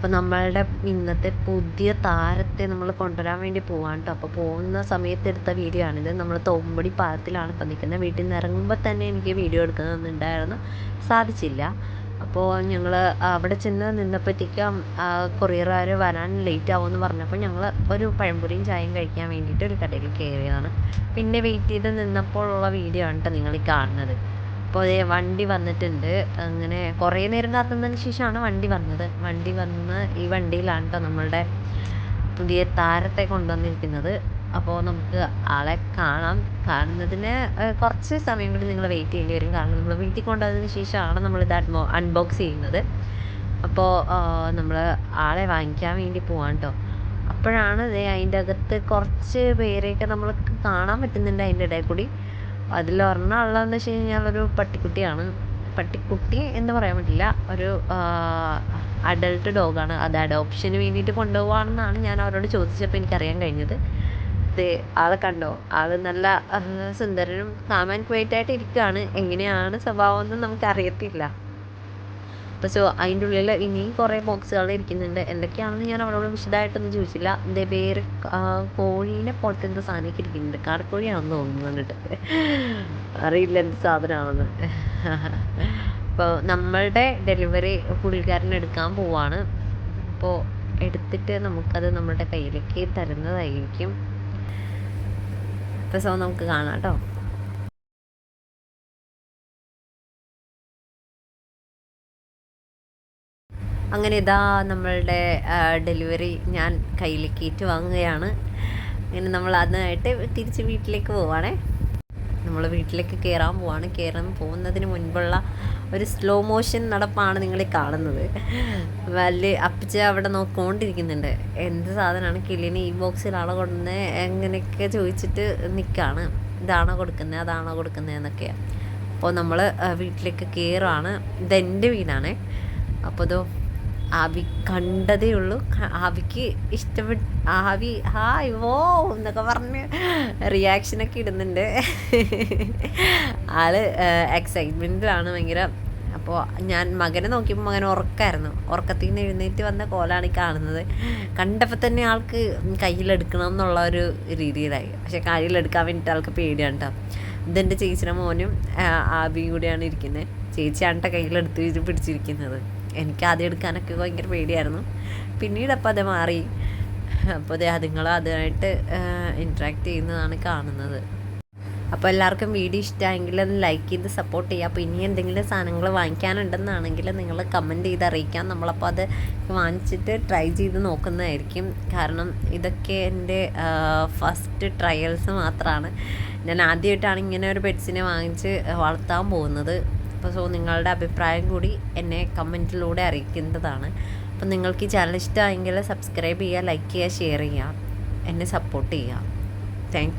അപ്പോൾ നമ്മളുടെ ഇന്നത്തെ പുതിയ താരത്തെ നമ്മൾ കൊണ്ടുവരാൻ വേണ്ടി പോവാണ് കേട്ടോ അപ്പോൾ പോകുന്ന സമയത്ത് എടുത്ത വീഡിയോ ആണിത്. നമ്മൾ തോമ്പടി പാലത്തിലാണ് ഇപ്പം നിൽക്കുന്നത്. വീട്ടിൽ നിന്ന് ഇറങ്ങുമ്പോൾ തന്നെ എനിക്ക് വീഡിയോ എടുക്കണമെന്നുണ്ടായിരുന്നു സാധിച്ചില്ല. അപ്പോൾ ഞങ്ങൾ അവിടെ ചെന്ന് നിന്നപ്പോഴത്തേക്കും കൊറിയർകാർ വരാൻ ലേറ്റ് ആവുമെന്ന് പറഞ്ഞപ്പോൾ ഞങ്ങൾ ഒരു പഴംപൊരിയും ചായയും കഴിക്കാൻ വേണ്ടിയിട്ട് ഒരു കടയിൽ കയറിയതാണ്. പിന്നെ വെയിറ്റ് ചെയ്ത് നിന്നപ്പോൾ ഉള്ള വീഡിയോ ആണ് കേട്ടോ നിങ്ങൾ ഈ കാണുന്നത്. അപ്പോൾ ദേ വണ്ടി വന്നിട്ടുണ്ട്. അങ്ങനെ കുറേ നേരം കാത്തുനിന്നതിന് ശേഷമാണ് വണ്ടി വന്നത്. വണ്ടി വന്ന് ഈ വണ്ടിയിലാണ് കേട്ടോ നമ്മളുടെ പുതിയ താരത്തെ കൊണ്ടുവന്നിരിക്കുന്നത്. അപ്പോൾ നമുക്ക് ആളെ കാണാം. കാണുന്നതിന് കുറച്ച് സമയം കൂടി നിങ്ങൾ വെയിറ്റ് ചെയ്യേണ്ടി വരും. കാരണം നമ്മൾ വീട്ടിൽ കൊണ്ടുവന്നതിന് ശേഷമാണ് നമ്മളിത് അഡ്മോ അൺബോക്സ് ചെയ്യുന്നത്. അപ്പോൾ നമ്മൾ ആളെ വാങ്ങിക്കാൻ വേണ്ടി പോവാണ് കേട്ടോ അപ്പോഴാണ് ദേ അതിന്റെ അകത്ത് കുറച്ച് പേരെയൊക്കെ നമ്മൾക്ക് കാണാൻ പറ്റുന്നുണ്ട് അതിന്റെ ഇടയിൽ കൂടി. അതിലൊരെണ്ണം ഉള്ളതെന്ന് വെച്ച് കഴിഞ്ഞാൽ ഒരു പട്ടിക്കുട്ടിയാണ്. പട്ടിക്കുട്ടി എന്ന് പറയാൻ പറ്റില്ല. ഒരു അഡൾട്ട് ഡോഗാണ് അത് അഡോപ്ഷന് വേണ്ടിയിട്ട് കൊണ്ടുപോവുകയാണെന്നാണ് ഞാൻ അവരോട് ചോദിച്ചപ്പോൾ എനിക്കറിയാൻ കഴിഞ്ഞത്. ദേ ആളെ കണ്ടോ? ആൾ നല്ല സുന്ദരനും കാം ആൻഡ് ഇരിക്കുകയാണ്. എങ്ങനെയാണ് സ്വഭാവം എന്ന് നമുക്കറിയത്തില്ല. അപ്പോൾ സോ അതിന്റെ ഉള്ളിൽ ഇനിയും കുറേ ബോക്സുകൾ ഇരിക്കുന്നുണ്ട്. എന്തൊക്കെയാണെന്ന് ഞാൻ അവളോട് വിശദമായിട്ടൊന്നും ചോദിച്ചില്ല. എന്റെ പേര് കോഴീനെ പോലത്തെ എന്തോ സാധനമൊക്കെ ഇരിക്കുന്നുണ്ട്. കാടക്കോഴിയാണെന്ന് തോന്നുന്നു കണ്ടിട്ട്. അറിയില്ല എന്ത് സാധനമാണെന്ന്. അപ്പോൾ നമ്മളുടെ ഡെലിവറി പുള്ളിക്കാരൻ എടുക്കാൻ പോവാണ്. അപ്പോൾ എടുത്തിട്ട് നമുക്കത് നമ്മുടെ കയ്യിലേക്ക് തരുന്നതായിരിക്കും. അപ്പോൾ സോ നമുക്ക് കാണാം കേട്ടോ. അങ്ങനെ ഇതാ നമ്മളുടെ ഡെലിവറി ഞാൻ കയ്യിൽ കീറ്റ് വാങ്ങുകയാണ്. അങ്ങനെ നമ്മൾ അതിനായിട്ട് തിരിച്ച് വീട്ടിലേക്ക് പോവാണേ. നമ്മൾ വീട്ടിലേക്ക് കയറാൻ പോവാണ്. കയറാൻ പോകുന്നതിന് മുൻപുള്ള ഒരു സ്ലോ മോഷൻ നടപ്പാണ് നിങ്ങൾ കാണുന്നത്. വലിയ അപ്പച്ച അവിടെ നോക്കിക്കൊണ്ടിരിക്കുന്നുണ്ട്. എന്ത് സാധനമാണ് കിളിന് ഈ ബോക്സിലാണോ കൊടുക്കുന്നത് എങ്ങനെയൊക്കെ ചോദിച്ചിട്ട് നിൽക്കുകയാണ് ഇതാണോ കൊടുക്കുന്നത് അതാണോ കൊടുക്കുന്നത് എന്നൊക്കെയാണ് അപ്പോൾ നമ്മൾ വീട്ടിലേക്ക് കയറുകയാണ് ഇതെന്റെ വീടാണേ. അപ്പോൾ ഇതോ ആവി കണ്ടതേ ഉള്ളൂ. ആവിക്ക് ഇഷ്ടപ്പെട്ട് ആവി ഹായ് വോ എന്നൊക്കെ പറഞ്ഞ് റിയാക്ഷനൊക്കെ ഇടുന്നുണ്ട്. ആൾ എക്സൈറ്റ്മെന്റിലാണ് ഭയങ്കര. അപ്പോൾ ഞാൻ മകനെ നോക്കിയപ്പോൾ മകൻ ഉറക്കമായിരുന്നു ഉറക്കത്തിൽ നിന്ന് എഴുന്നേറ്റ് വന്ന കോലാണ് ഈ കാണുന്നത്. കണ്ടപ്പോൾ തന്നെ ആൾക്ക് കയ്യിലെടുക്കണം എന്നുള്ള ഒരു രീതിയിലായി. പക്ഷെ കയ്യിലെടുക്കാൻ വേണ്ടിയിട്ട് ആൾക്ക് പേടിയാണ് കേട്ടോ ഇതെന്റെ ചേച്ചിയുടെ മോനും ആവിയും കൂടിയാണ് ഇരിക്കുന്നത് ചേച്ചി ആണ്ട കയ്യിലെടുത്ത് പിടിച്ചിരിക്കുന്നത്. എനിക്ക് ആദ്യം എടുക്കാനൊക്കെ ഭയങ്കര പേടിയായിരുന്നു. പിന്നീട് അപ്പോൾ അത് മാറി. അപ്പോൾ അതേ അതുങ്ങൾ അതുമായിട്ട് ഇൻട്രാക്ട് ചെയ്യുന്നതാണ് കാണുന്നത്. അപ്പോൾ എല്ലാവർക്കും വീഡിയോ ഇഷ്ടമായെങ്കിൽ ഒന്ന് ലൈക്ക് ചെയ്ത് സപ്പോർട്ട് ചെയ്യുക. അപ്പോൾ ഇനി എന്തെങ്കിലും സാധനങ്ങൾ വാങ്ങിക്കാനുണ്ടെന്നാണെങ്കിൽ നിങ്ങൾ കമന്റ് ചെയ്ത് അറിയിക്കാം. നമ്മളപ്പോൾ അത് വാങ്ങിച്ചിട്ട് ട്രൈ ചെയ്ത് നോക്കുന്നതായിരിക്കും. കാരണം ഇതൊക്കെ എന്റെ ഫസ്റ്റ് ട്രയൽസ് മാത്രമാണ് ഞാൻ ആദ്യമായിട്ടാണ് ഇങ്ങനെ ഒരു പെറ്റ്സിനെ വാങ്ങിച്ച് വളർത്താൻ പോകുന്നത്. അപ്പോൾ സോ നിങ്ങളുടെ അഭിപ്രായം കൂടി എന്നെ കമന്റിലൂടെ അറിയിക്കേണ്ടതാണ്. അപ്പോൾ നിങ്ങൾക്ക് ഈ ചാനൽ ഇഷ്ടമായെങ്കിൽ സബ്സ്ക്രൈബ് ചെയ്യുക ലൈക്ക് ചെയ്യുക ഷെയർ ചെയ്യുക എന്നെ സപ്പോർട്ട് ചെയ്യുക. താങ്ക്